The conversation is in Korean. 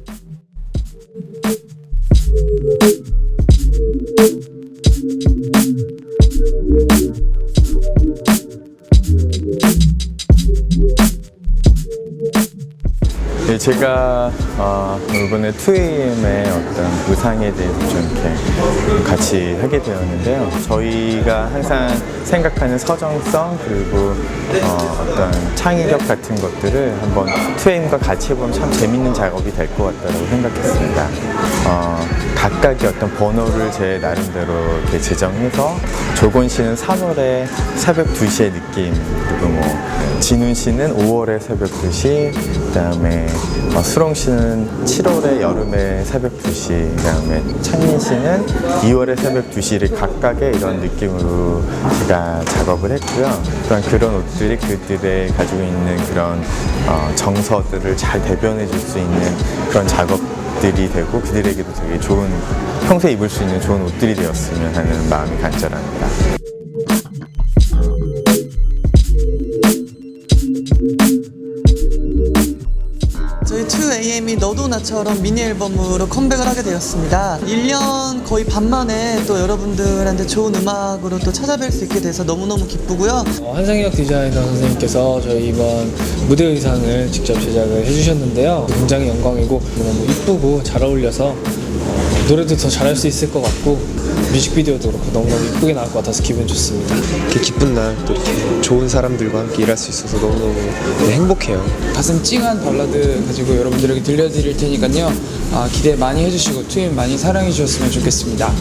Thank you. 네, 제가 어, 이번에 2AM의 어떤 의상에 대해서 좀 이렇게 같이 하게 되었는데요. 저희가 항상 생각하는 서정성 그리고 어, 떤 창의력 같은 것들을 한번 2AM과 같이 해보면 참 재밌는 작업이 될 것 같다고 생각했습니다. 어, 각각의 어떤 번호를 제 나름대로 이렇게 제정해서 조건 씨는 3월에 새벽 2시의 느낌 그리고 뭐 진훈 씨는 5월에 새벽 2시 그다음에 어, 수롱 씨는 7월에 여름에 새벽 2시 그다음에 창민 씨는 2월에 새벽 2시를 각각의 이런 느낌으로 제가 작업을 했고요. 그런 그런 옷들이 그들의 가지고 있는 그런 어, 정서들을 잘 대변해 줄 수 있는 그런 작업 들이 되고 그들에게도 되게 좋은 평소에 입을 수 있는 좋은 옷들이 되었으면 하는 마음이 간절합니다. 저희 2AM이 너도 나처럼 미니 앨범으로 컴백을 하게 되었습니다. 1년 거의 반 만에 또 여러분들한테 좋은 음악으로 또 찾아뵐 수 있게 돼서 너무너무 기쁘고요. 어, 한상혁 디자이너 선생님께서 저희 이번 무대 의상을 직접 제작을 해주셨는데요. 굉장히 영광이고 너무 이쁘고 잘 어울려서 어, 노래도 더 잘할 수 있을 것 같고 뮤직비디오도 그렇고 너무너무 이쁘게 나올 것 같아서 기분 좋습니다. 이렇게 기쁜 날 또 이렇게 좋은 사람들과 함께 일할 수 있어서 너무너무 네, 행복해요. 가슴 찡한 발라드 가지고 여러분들에게 들려드릴 테니까요. 아, 기대 많이 해주시고 투임 많이 사랑해 주셨으면 좋겠습니다.